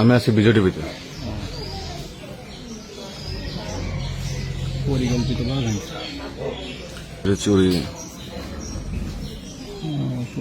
আমি আছি বিজয় টিভিতে। পরিকল্পিত চুরি।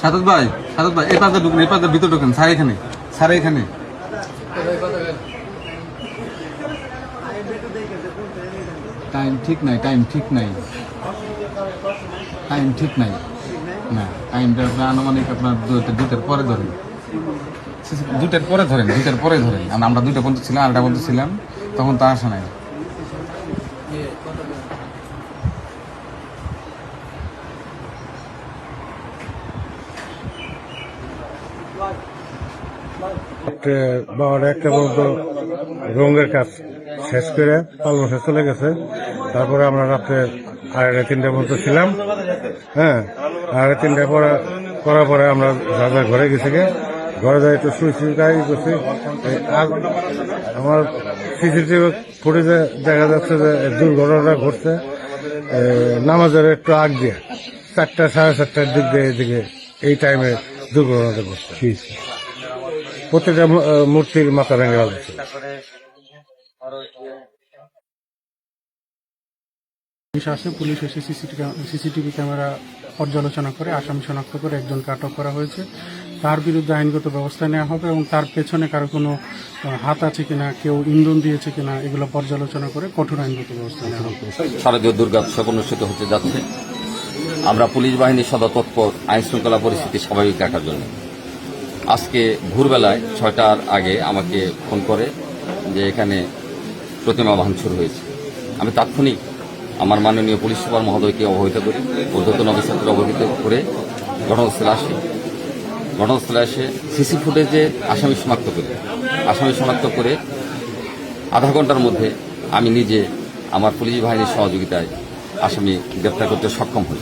সাদত ভাই সাদত ভাই, এই ঢুকেন পাশে ভিতরে ঢুকেন, স্যার এখানে স্যার এখানে। টাইম ঠিক নাই টাইম ঠিক নাই। টাইম ঠিক নাই। না টাইমটা আপনার আনুমানিক আপনার দুইটার পরে ধরেন। দুইটার পরে ধরেন, দুইটার পরে ধরেন। আমরা দুইটা পর্যন্ত ছিলাম আড়াইটা পর্যন্ত ছিলাম, তখন তা আসে নাই। বাবাটা একটা পর্যন্ত রঙের কাজ শেষ করে পালন শেষ চলে গেছে। তারপরে আমরা রাত্রে আড়াইটা তিনটা পর্যন্ত ছিলাম। হ্যাঁ আড়াই তিনটা পরে, করার পরে আমরা যা ঘরে গেছি গে ঘরে যাই একটু শুই গাড়ি করছি। আমার সিসিটিভি ফুটেজে দেখা যাচ্ছে যে এই দুর্ঘটনাটা ঘটছে। নামাজের একটু আগ দিয়ে, চারটা, সাড়ে চারটার দিক দিয়ে এদিকে এই টাইমে প্রত্যেকটা মূর্তির মাথা ভেঙে ফেলেছে। পুলিশ আসে পুলিশ এসে সিসিটিভি ক্যামেরা পর্যালোচনা করে আসামি শনাক্ত করে একজনকে আটক করা হয়েছে। তার বিরুদ্ধে আইনগত ব্যবস্থা নেওয়া হবে এবং তার পেছনে কারও কোনো হাত আছে কিনা কেউ ইন্ধন দিয়েছে কিনা এগুলো পর্যালোচনা করে কঠোর আইনগত ব্যবস্থা নেওয়া হবে। শারদীয় দুর্গা উৎসব অনুষ্ঠিত হতে যাচ্ছে। আমরা পুলিশ বাহিনীর সদা তৎপর আইন শৃঙ্খলা পরিস্থিতি স্বাভাবিক রাখার জন্য। আজকে ভোরবেলায় ছয়টার আগে আমাকে ফোন করে যে এখানে প্রতিমা ভাঙচুর হয়েছে। আমি তাৎক্ষণিক আমার মাননীয় পুলিশ সুপার মহোদয়কে অবহিত করি, ঊর্ধ্বতন অফিসারকে অবহিত করে ঘটনাস্থলে আসি। ঘটনাস্থলে এসে সিসি ফুটেজে আসামি শনাক্ত করি। আসামি শনাক্ত করে আধা ঘণ্টার মধ্যে আমি নিজে আমার পুলিশ বাহিনীর সহযোগিতায় আসামি গ্রেপ্তার করতে সক্ষম হই।